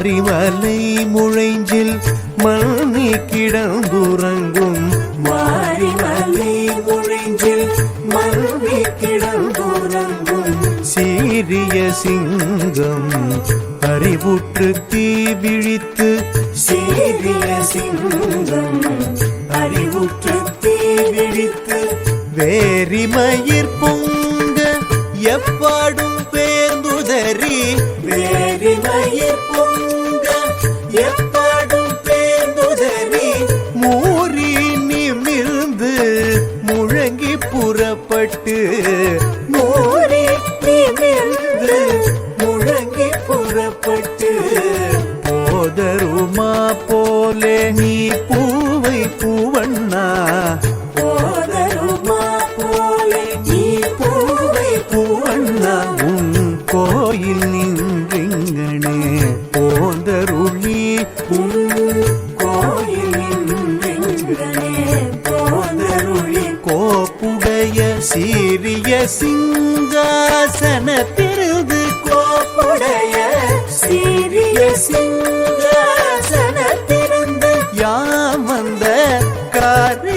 மாரிமலை முழைஞ்சில் மண்ணி கிடந்துறங்கும். மாரிமலை முழிஞ்சில் மருவி கிடந்துறங்கும். சீரிய சிங்கம் அறிவுற்று தீ விழித்து சீரிய சிங்கம் அறிவுற்று தீ விழித்து வேரிமயிர் பொங்க எப்பாடும் பேர்ந்துதறி வேறு மூறி நிமிர்ந்து முழங்கி புறப்பட்டு போதருமா போலே நீ பூவை பூவண்ணா? போதருமா போலே நீ பூவை பூவண்ணா? உன் கோயில் நின்றிங்கனே போதருளி. கோயிலின்றே போதருளி. சீரிய சிங்காசன திருது கோப்புடைய சீரிய சிங்காசன திருந்து யாமந்த கார